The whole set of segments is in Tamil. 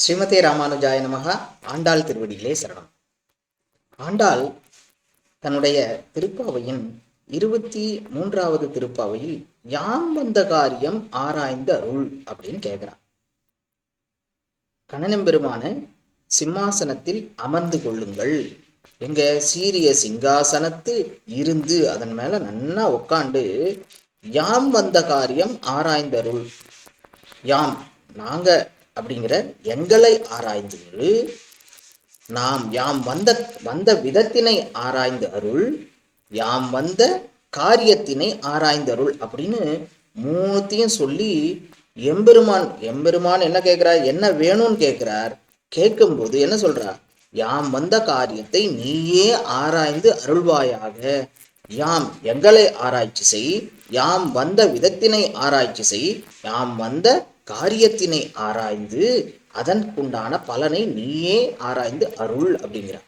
ஸ்ரீமதே ராமானுஜாய நமகா ஆண்டாள் திருவடியிலே சரணம். ஆண்டாள் தன்னுடைய திருப்பாவையின் இருபத்தி மூன்றாவது திருப்பாவையில் யாம் வந்த காரியம் ஆராய்ந்த அருள் அப்படின்னு கேட்கிறான் கணனம்பெருமான சிம்மாசனத்தில் அமர்ந்து கொள்ளுங்கள். எங்க சீரிய சிங்காசனத்து இருந்து அதன் மேல நன்னா உட்காண்டு யாம் வந்த காரியம் ஆராய்ந்தருள் யாம் நாங்க அப்படிங்கிற எங்களை ஆராய்ந்து நாம் யாம் வந்த வந்த விதத்தினை ஆராய்ந்து அருள். யாம் வந்த காரியத்தினை ஆராய்ந்து அருள் அப்படின்னு மூணுத்தையும் சொல்லி எம்பெருமான் எம்பெருமான் என்ன கேட்கிறார்? என்ன வேணும்னு கேட்கிறார்? கேட்கும்போது என்ன சொல்றார் யாம் வந்த காரியத்தை நீயே ஆராய்ந்து அருள்வாயாக. யாம் எங்களை ஆராய்ச்சி செய். யாம் வந்த விதத்தினை ஆராய்ச்சி செய். யாம் வந்த காரியத்தினை ஆராய்ந்து அதற்குண்டான பலனை நீயே ஆராய்ந்து அருள் அப்படிங்கிறார்.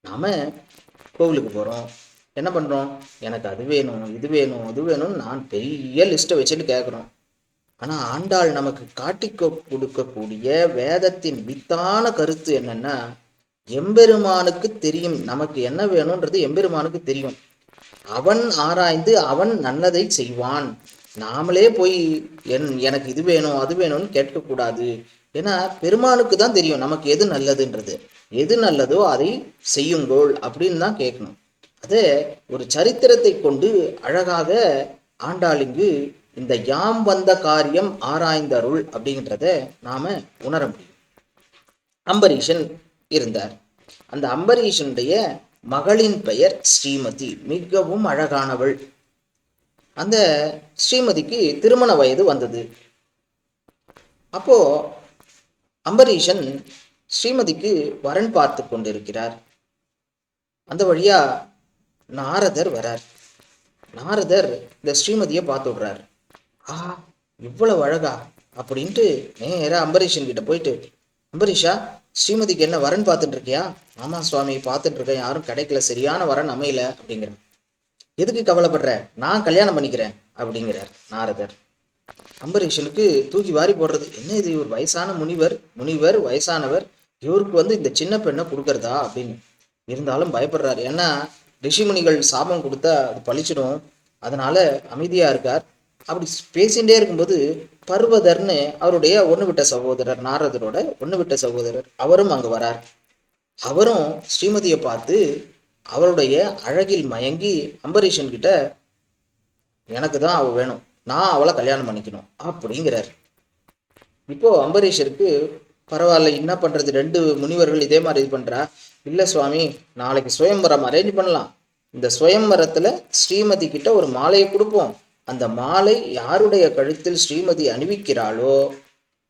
நாம கோவிலுக்கு போறோம். என்ன பண்றோம்? எனக்கு அது வேணும் இது வேணும் அது வேணும்னு நான் பெரிய லிஸ்ட்டை வச்சுட்டு கேட்குறோம் ஆனா ஆண்டாள் நமக்கு காட்டி கொடுக்கக்கூடிய வேதத்தின் வித்தான கருத்து என்னன்னா எம்பெருமானுக்கு தெரியும் நமக்கு என்ன வேணும்ன்றது எம்பெருமானுக்கு தெரியும். அவன் ஆராய்ந்து அவன் நல்லதை செய்வான். நாமளே போய் என் எனக்கு இது வேணும் அது வேணும்னு கேட்கக்கூடாது. ஏன்னா பெருமானுக்கு தான் தெரியும் நமக்கு எது நல்லதுன்றது. எது நல்லதோ அதை செய்யுங்கோள் அப்படின்னு தான் கேட்கணும். அதே ஒரு சரித்திரத்தை கொண்டு அழகாக ஆண்டாளிங்கு இந்த யாம் வந்த காரியம் ஆராய்ந்தருள் அப்படின்றத நாம உணர முடியும். அம்பரீஷன் இருந்தார். அந்த அம்பரீஷனுடைய மகளின் பெயர் ஸ்ரீமதி. மிகவும் அழகானவள். அந்த ஸ்ரீமதிக்கு திருமண வயது வந்தது. அப்போ அம்பரீஷன் ஸ்ரீமதிக்கு வரன் பார்த்து கொண்டிருக்கிறார். அந்த வழியா நாரதர் வரார். நாரதர் இந்த ஸ்ரீமதியை பார்த்து விடுறார். ஆ இவ்வளவு அழகா அப்படின்ட்டு நேரா அம்பரீஷன் கிட்ட போயிட்டு அம்பரீஷா ஸ்ரீமதிக்கு என்ன வரன் பார்த்துட்டு இருக்கியா? ஆமா சுவாமி பார்த்துட்டு இருக்கேன். யாரும் கிடைக்கல. சரியான வரன் அமையல அப்படிங்கிறார். எதுக்கு கவலைப்படுற? நான் கல்யாணம் பண்ணிக்கிறேன் அப்படிங்கிறார் நாரதர். அம்பரீஷனுக்கு தூக்கி வாரி போடுறது. என்ன இது? இவர் வயசான முனிவர் முனிவர் வயசானவர். இவருக்கு வந்து இந்த சின்ன பெண்ணை கொடுக்கறதா? அப்படின்னு. இருந்தாலும் பயப்படுறாரு. ஏன்னா ரிஷிமுனிகள் சாபம் கொடுத்தா அது பழிச்சிடும். அதனால அமைதியா இருக்கார். அப்படி பேசிகிட்டே இருக்கும்போது பர்வதர்னு அவருடைய ஒன்று விட்ட சகோதரர் நாரதரோட ஒன்று விட்ட சகோதரர் அவரும் அங்கே வரார். அவரும் ஸ்ரீமதியை பார்த்து அவருடைய அழகில் மயங்கி அம்பரீஷன் கிட்ட எனக்கு தான் அவள் வேணும். நான் அவளை கல்யாணம் பண்ணிக்கணும். அப்படிங்கிறார். இப்போ அம்பரீஷருக்கு பரவாயில்ல என்ன பண்றது? ரெண்டு முனிவர்கள் இதே மாதிரி இது பண்றா? இல்ல சுவாமி நாளைக்கு சுயம்பரம் அரேஞ்ச் பண்ணலாம். இந்த சுயம்பரத்துல ஸ்ரீமதி கிட்ட ஒரு மாலையை கொடுப்போம். அந்த மாலை யாருடைய கழுத்தில் ஸ்ரீமதி அணிவிக்கிறாளோ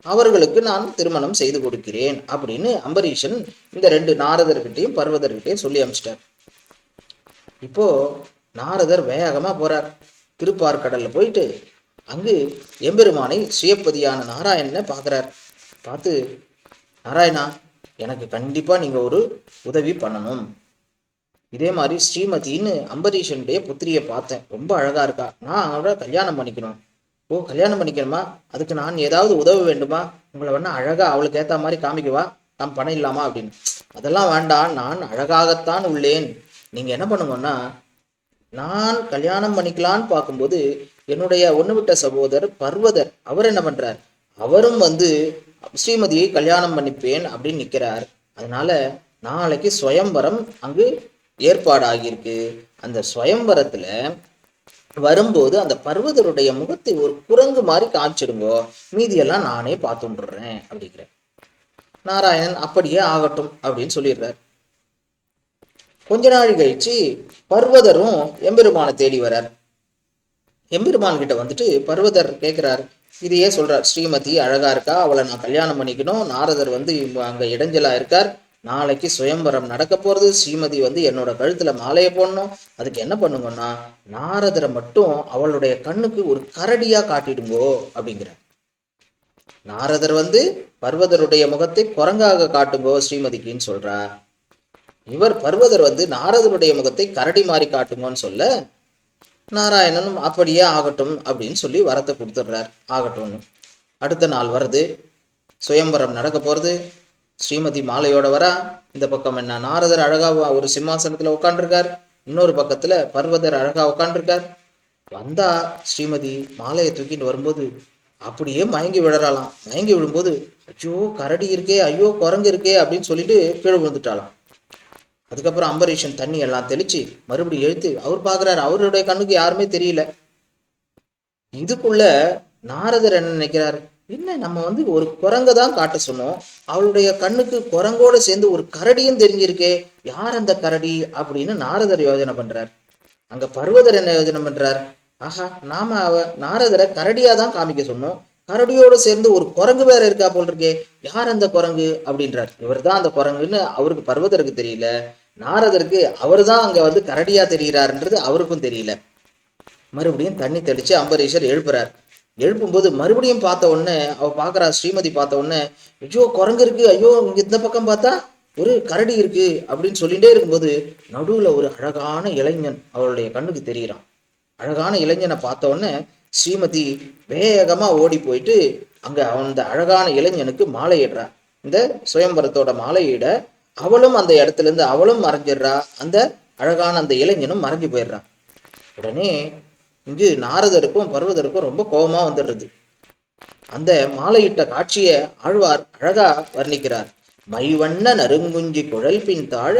அவர்களுக்கு நான் திருமணம் செய்து கொடுக்கிறேன். அப்படின்னு அம்பரீஷன் இந்த ரெண்டு நாரதர்கிட்டையும் பர்வதர்கிட்டையும் சொல்லி அமிச்சிட்டார். இப்போது நாரதர் வேகமாக போகிறார் திருப்பார்கடலில் போயிட்டு அங்கு எம்பெருமானை சுயப்பதியான நாராயணனை பார்க்குறார். பார்த்து நாராயணா எனக்கு கண்டிப்பாக நீங்கள் ஒரு உதவி பண்ணணும். இதே மாதிரி ஸ்ரீமதின்னு அம்பரீஷனுடைய புத்திரியை பார்த்தேன். ரொம்ப அழகாக இருக்கா. நான் அவரை கல்யாணம் பண்ணிக்கணும். ஓ கல்யாணம் பண்ணிக்கணுமா? அதுக்கு நான் ஏதாவது உதவ வேண்டுமா? உங்களை வேணா அழகாக அவளுக்கு ஏற்ற மாதிரி காமிக்கவா? நாம் பணம் இல்லாமா அப்படின்னு. அதெல்லாம் வேண்டாம். நான் அழகாகத்தான் உள்ளேன். நீங்க என்ன பண்ணுங்கன்னா நான் கல்யாணம் பண்ணிக்கலான்னு பார்க்கும்போது என்னுடைய ஒன்று விட்ட சகோதரர் பர்வதர் அவர் என்ன பண்றார்? அவரும் வந்து ஸ்ரீமதியை கல்யாணம் பண்ணிப்பேன் அப்படின்னு நிற்கிறார் அதனால நாளைக்கு சுயம்பரம் அங்கு ஏற்பாடாகியிருக்கு. அந்த சுயம்பரத்துல வரும்போது அந்த பர்வதருடைய முகத்தை ஒரு குரங்கு மாதிரி காமிச்சிடுங்கோ. மீதியெல்லாம் நானே பார்த்துட்டுறேன் அப்படிங்கிறேன் நாராயணன் அப்படியே ஆகட்டும் அப்படின்னு சொல்லிடுறார். கொஞ்ச நாள் கழிச்சு பர்வதரும் எம்பெருமானை தேடி வரார். எம்பெருமான் கிட்ட வந்துட்டு பர்வதர் கேட்கிறார் இதையே சொல்றார் ஸ்ரீமதி அழகா இருக்கா? அவளை நான் கல்யாணம் பண்ணிக்கணும். நாரதர் வந்து அங்க இடைஞ்சலா இருக்கார். நாளைக்கு சுயம்பரம் நடக்க போறது. ஸ்ரீமதி வந்து என்னோட கழுத்துல மாலையை போடணும். அதுக்கு என்ன பண்ணுங்கன்னா நாரதரை மட்டும் அவளுடைய கண்ணுக்கு ஒரு கரடியா காட்டிடுங்கோ அப்படிங்கிறார். நாரதர் வந்து பர்வதருடைய முகத்தை குரங்காக காட்டுங்கோ ஸ்ரீமதிக்குன்னு சொல்றார். இவர் பர்வதர் வந்து நாரதருடைய முகத்தை கரடி மாதிரி காட்டுங்கன்னு சொல்ல நாராயணனும் அப்படியே ஆகட்டும் அப்படின்னு சொல்லி வரத்தை கொடுத்துடுறார். ஆகட்டும்னு அடுத்த நாள் வருது. சுயம்பரம் நடக்க போகிறது ஸ்ரீமதி மாலையோட வரா. இந்த பக்கம் என்ன? நாரதர் அழகா ஒரு சிம்மாசனத்தில் உட்காண்டிருக்கார் இன்னொரு பக்கத்தில் பர்வதர் அழகா உட்காண்டிருக்கார் வந்தா ஸ்ரீமதி மாலையை தூக்கிட்டு வரும்போது அப்படியே மயங்கி விழறாளாம். மயங்கி விழும்போது ஐயோ கரடி இருக்கே ஐயோ குரங்கு இருக்கே அப்படின்னு சொல்லிட்டு கீழே விழுந்துட்டாளாம். அதுக்கப்புறம் அம்பரீஷன் தண்ணி எல்லாம் தெளிச்சு மறுபடியும் எழுத்து. அவர் பார்க்குறாரு அவருடைய கண்ணுக்கு யாருமே தெரியல. இதுக்குள்ள நாரதர் என்ன நினைக்கிறாரு? என்ன நம்ம வந்து ஒரு குரங்கை தான் காட்ட சொன்னோம். அவளுடைய கண்ணுக்கு குரங்கோட சேர்ந்து ஒரு கரடியும் தெரிஞ்சிருக்கே. யார் அந்த கரடி அப்படின்னு நாரதர் யோஜனை பண்றார். அங்க பர்வதர் என்ன யோஜனை பண்றார்? ஆஹா நாம அவ நாரதரை கரடியா தான் காமிக்க சொன்னோம். கரடியோடு சேர்ந்து ஒரு குரங்கு வேற இருக்கா போல் இருக்கே. யார் அந்த குரங்கு? அப்படின்றார். இவர் தான் அந்த குரங்குன்னு அவருக்கு பர்வதருக்கு தெரியல. நாரதருக்கு அவர் தான் அங்க வந்து கரடியா தெரிகிறாருன்றது அவருக்கும் தெரியல. மறுபடியும் தண்ணி தெளிச்சு அம்பரீஷர் எழுப்புறார். எழுப்பும்போது மறுபடியும் பார்த்த உடனே அவ பார்க்கறா ஸ்ரீமதி பார்த்த உடனே ஐயோ குரங்கு இருக்கு. ஐயோ இங்க இந்த பக்கம் பார்த்தா ஒரு கரடி இருக்கு. அப்படின்னு சொல்லிட்டே இருக்கும்போது நடுவுல ஒரு அழகான இளைஞன் அவளுடைய கண்ணுக்கு தெரிகிறான். அழகான இளைஞனை பார்த்த உடனே ஸ்ரீமதி வேகமாக ஓடி போயிட்டு அங்கே அந்த அழகான இளைஞனுக்கு மாலையிடுறா. இந்த சுயம்பரத்தோட மாலையிட அவளும் அந்த இடத்துல இருந்து அவளும் மறைஞ்சிடுறா. அந்த அழகான அந்த இளைஞனும் மறைஞ்சு போயிடுறா. உடனே இங்கு நாரதருக்கும் பர்வதருக்கும் ரொம்ப கோபமா வந்துடுறது. அந்த மாலையிட்ட காட்சியை ஆழ்வார் அழகா வர்ணிக்கிறார். மைவண்ண நறுங்குஞ்சி குழல் பின் தாழ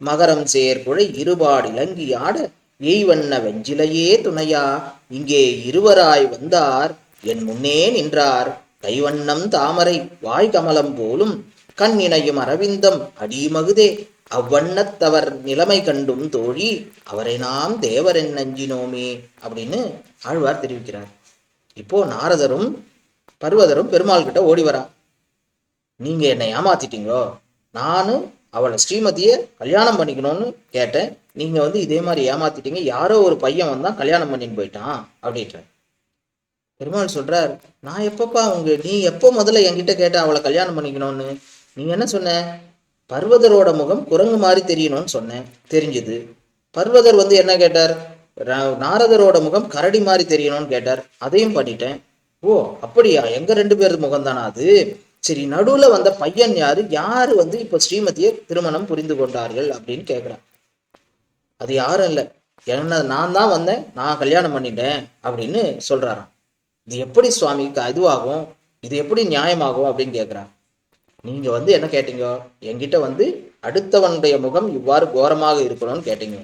மகரம் சேர் குழை இருபாடு இலங்கி ஆட எய்வண்ண வெஞ்சிலையே துணையா இங்கே இருவராய் வந்தார். என் முன்னே நின்றார். கைவண்ணம் தாமரை வாய்கமலம் போலும் கண் இணையும் அரவிந்தம் அடிமகுதே. அவ்வண்ணத்தவர் நிலைமை கண்டும் தோழி அவரை நாம் தேவரென் நஞ்சினோமே அப்படின்னு ஆழ்வார் தெரிவிக்கிறார். இப்போ நாரதரும் பர்வதரும் பெருமாள் கிட்ட ஓடி வரா. நீங்க என்னை ஏமாத்திட்டீங்களோ? நானும் அவளை ஸ்ரீமதியை கல்யாணம் பண்ணிக்கணும்னு கேட்டேன். நீங்க வந்து இதே மாதிரி ஏமாத்திட்டீங்க. யாரோ ஒரு பையன் வந்தா கல்யாணம் பண்ணின்னு போயிட்டான் அப்படின்ட்டு பெருமாள் சொல்றார் நான் எப்பப்பா உங்க நீ எப்போ முதல்ல என்கிட்ட கேட்ட அவளை கல்யாணம் பண்ணிக்கணும்னு? நீ என்ன சொன்ன? பர்வதரோட முகம் குரங்கு மாதிரி தெரியணும்னு சொன்னேன். தெரிஞ்சுது. பர்வதர் வந்து என்ன கேட்டார்? நாரதரோட முகம் கரடி மாதிரி தெரியணும்னு கேட்டார். அதையும் பண்ணிட்டேன். ஓ அப்படியா? எங்க ரெண்டு பேர் முகம் தானா அது? சரி நடுவுல வந்த பையன் யாரு? யாரு வந்து இப்போ ஸ்ரீமதியை திருமணம் புரிந்து கொண்டார்கள் அப்படின்னு கேட்குறான் அது யாரும் இல்லை. என்ன நான் தான் வந்தேன் நான் கல்யாணம் பண்ணிட்டேன் அப்படின்னு சொல்றாராம். இது எப்படி சுவாமிக்கு இதுவாகும் இது எப்படி நியாயமாகும் அப்படின்னு கேட்குறான் நீங்க வந்து என்ன கேட்டீங்க? என்கிட்ட வந்து அடுத்தவனுடைய முகம் இவ்வாறு கோரமாக இருக்கணும்னு கேட்டீங்க.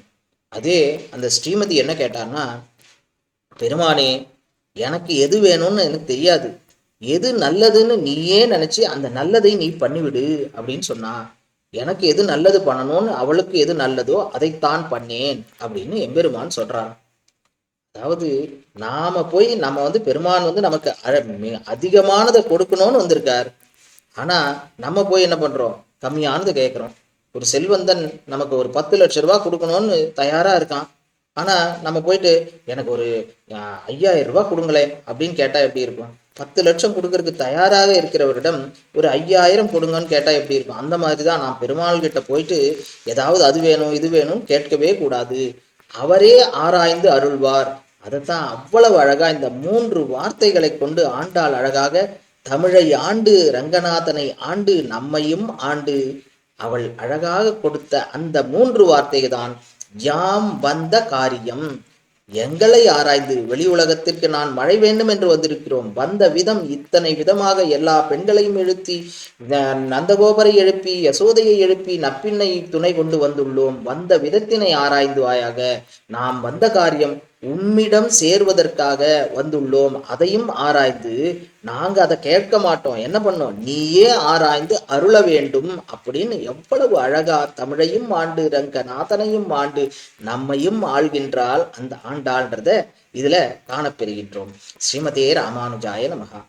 அதே அந்த ஸ்ரீமதி என்ன கேட்டான்னா பெருமானே எனக்கு எது வேணும்னு எனக்கு தெரியாது. எது நல்லதுன்னு நீயே நினைச்சு அந்த நல்லதை நீ பண்ணிவிடு அப்படின்னு சொன்னா எனக்கு எது நல்லது பண்ணணும்னு அவளுக்கு எது நல்லதோ அதைத்தான் பண்ணேன் அப்படின்னு எம்பெருமான் சொல்றான் அதாவது நாம போய் நம்ம வந்து பெருமான் வந்து நமக்கு அதிகமானதை கொடுக்கணும்னு வந்திருக்கார். ஆனா நம்ம போய் என்ன பண்றோம்? கம்மியானது கேட்குறோம். ஒரு செல்வந்தன் நமக்கு ஒரு பத்து லட்ச ரூபா கொடுக்கணும்னு தயாரா இருக்கான். ஆனா நம்ம போயிட்டு எனக்கு ஒரு ஐயாயிரம் ரூபாய் கொடுங்களேன் அப்படின்னு கேட்டா எப்படி இருக்கும்? பத்து லட்சம் கொடுக்கறதுக்கு தயாராக இருக்கிறவரிடம் ஒரு ஐயாயிரம் கொடுங்கன்னு கேட்டால் எப்படி இருக்கும்? அந்த மாதிரி தான் நான் பெருமாள் கிட்ட போயிட்டு ஏதாவது அது வேணும் இது வேணும் கேட்கவே கூடாது. அவரே ஆராய்ந்து அருள்வார். அதைத்தான் அவ்வளவு அழகா இந்த மூன்று வார்த்தைகளை கொண்டு ஆண்டாள் அழகாக தமிழை ஆண்டு ரங்கநாதனை ஆண்டு நம்மையும் ஆண்டு. அவள் அழகாக கொடுத்த அந்த மூன்று வார்த்தை தான் யாம் வந்த காரியம் எங்களை ஆராய்ந்து வெளி உலகத்திற்கு நான் மழை வேண்டும் என்று வந்திருக்கிறோம். வந்த விதம் இத்தனை விதமாக எல்லா பெண்களையும் எழுத்தி ந- நந்தகோபரை எழுப்பி யசோதையை எழுப்பி நப்பின்னை துணை கொண்டு வந்துள்ளோம். வந்த விதத்தினை ஆராய்ந்து வாயாக நாம் வந்த காரியம் உம்மிடம் சேர்வதற்காக வந்துள்ளோம். அதையும் ஆராய்ந்து நாங்க அதை கேட்க மாட்டோம். என்ன பண்ணோம்? நீயே ஆராய்ந்து அருள வேண்டும் அப்படின்னு எவ்வளவு அழகா தமிழையும் ஆண்டு ரங்கநாதனையும் ஆண்டு நம்மையும் ஆள்கின்றால் அந்த ஆண்டாள்ன்றத இதுல காணப்பெறுகின்றோம். ஸ்ரீமதே ராமானுஜாய நமகா